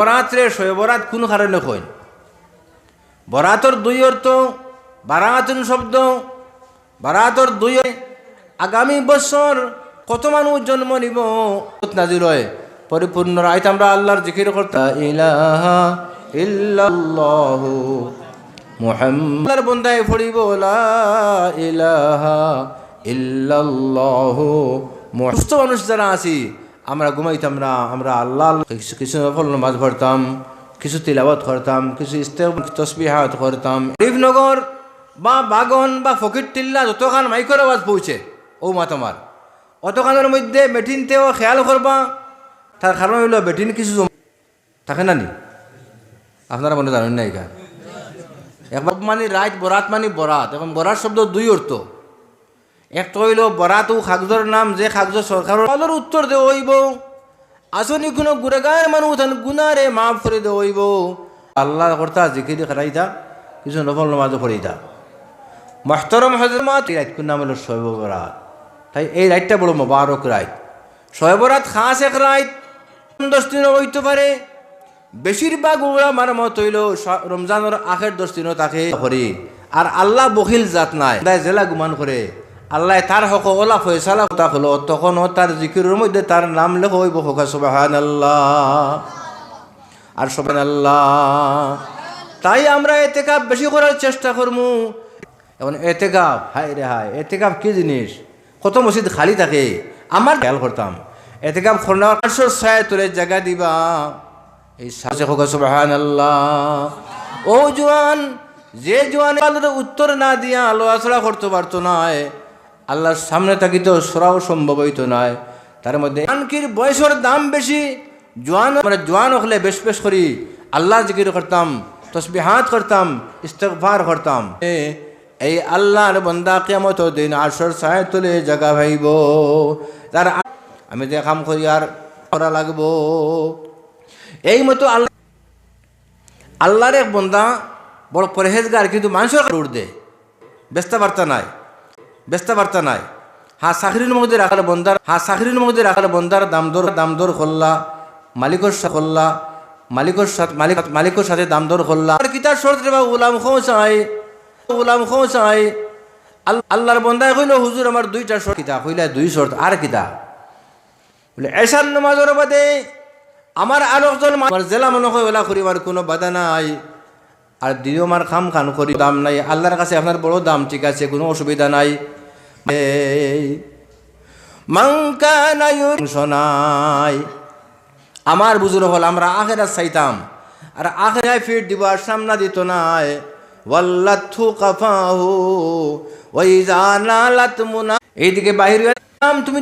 বরাত রে শোয় বরাত কোন কারণে কইন? বরাতর দুই অর্থ, বারাতুন শব্দ, বারাতর দুই আগামী বছর কত মানুষ জন্ম নিব? নাজির হয়। পরিপূর্ণ রাইত আমরা আল্লাহর জিকির করতে ইলাহা ইল্লাল্লাহু মুহাম্মাদার বন্দায় পড়িব, লা ইলাহা ইল্লাল্লাহু সুস্থ মানুষ যারা আছি আমরা ঘুমাইতাম না, আমরা আল্লাহ কিছু কিছু নফল নামাজ পড়তাম, কিছু তিলাবত করতাম, কিছু ইস্তেম তসবিহাত করতাম। গরিবনগর বা বাগন বা ফকির টিল্লা যতখান মাইকর আওয়াজ পৌঁছে, ও মা তোমার, অতখানের মধ্যে বেটিনতেও খেয়াল করবা, তার কারণ হইল বেটিন কিছু থাকে না নি? আপনারা মনে জানেন না এখানে একবার মানে রাত, বরাত মানে বরাত এবং বরাত শব্দ দুই অর্থ। একটা হইল বরাত ও কাগজের নাম, যে কাগজ সরকারের উত্তর দে হইব আসনি কোনো গুণাগার মানুষ গুনারে মাফ করে দে হইব আল্লাহ কর্তা জিকিরি খারাইতা কিছু নফল নমাজ পড়িতা। মাস্তরম হজরমাত এই রাত নাম হলো শৈব বরাত। তাই এই রাতটা বড় মোবারক রাত শৈব বরাত খাস এক রাত দশ দিনও হইতে পারে। বেশিরভাগ ওরা আমার মত হইল রমজানের আখের দশ দিনও তাকে করি আর আল্লাহ বখিল জাত নাই জেলা গুমান করে। আল্লাহ তার হক ওলা ফয়সালা কথা হলো তখনও তার জিকিরের মধ্যে তার নাম লেখ হইব হোকা সুবাহান আল্লাহ আর সবান আল্লাহ তাই আমরা এতেকাপ বেশি করার চেষ্টা করব এখন এতেকাপ হাই রে হাই এতেকাপ কি জিনিস? কত মসজিদ খালি থাকে, আমার খেয়াল করতাম। এতেকাপ খোলা পাঁচশোর ছায় তোলে জায়গা দিবা। এই সাজে হোক সুবাহান আল্লাহ ও জোয়ান, যে জোয়ান উত্তর না দিয়া আলো আসড়া করতে পারতো নয় আল্লাহর সামনে থাকিত সরাও সম্ভব হইতো নয়। তার মধ্যে আনকির বয়সের দাম বেশি, জোয়ান মানে জোয়ান হলে বেশ বেশ করি। আল্লাহ জিকির করতাম, তসবিহাত করতাম ইস্তফার করতাম। এই আল্লাহর বন্দা কেমত দিন আসর সায় তুলে জাগা ভাইব। তার আমি যে কাম করি আর করা লাগবো। এই মতো আল্লাহ আল্লাহর এক বন্দা বড় পরহেজগার, কিন্তু মানুষের উঠ দে। ব্যস্ত বার্তা নাই। ব্যস্ত বার্তা নাই। হা চাকরির মধ্যে রাখার বন্দার হা চাকরির মধ্যে রাখার বন্দার দাম দর দাম দর করলা মালিকর করলা মালিকর সাথে মালিক মালিকর সাথে দাম দর করলা আর কিতার শর্ত রে বা গোলাম খোঁচাই গোলাম খোঁচাই আল্লাহর বন্দায় কইল, হুজুর, আমার দুইটা শর্ত কিতা? কইলা, দুই শর্ত। আর কিতা? বলে এসার নমাজের বাদে আমার আর একজন আমার জেলা মনে হয় ওলা করিবার কোনো বাধা নাই। আর দিও আমার খাম খান করি, দাম নাই। আল্লাহর কাছে আপনার বড় দাম, ঠিক আছে, কোনো অসুবিধা নাই। এই মাংকা নাই। শোনাই আমার বুজুর হল, আমরা আখেরা চাইতাম। আর আখেরায় ফিট দিব আর সামনা দিত নাই। ওয়াল্লাথু কাফাহু ওই জানালাত মুনা এইদিকে বাহির তুমি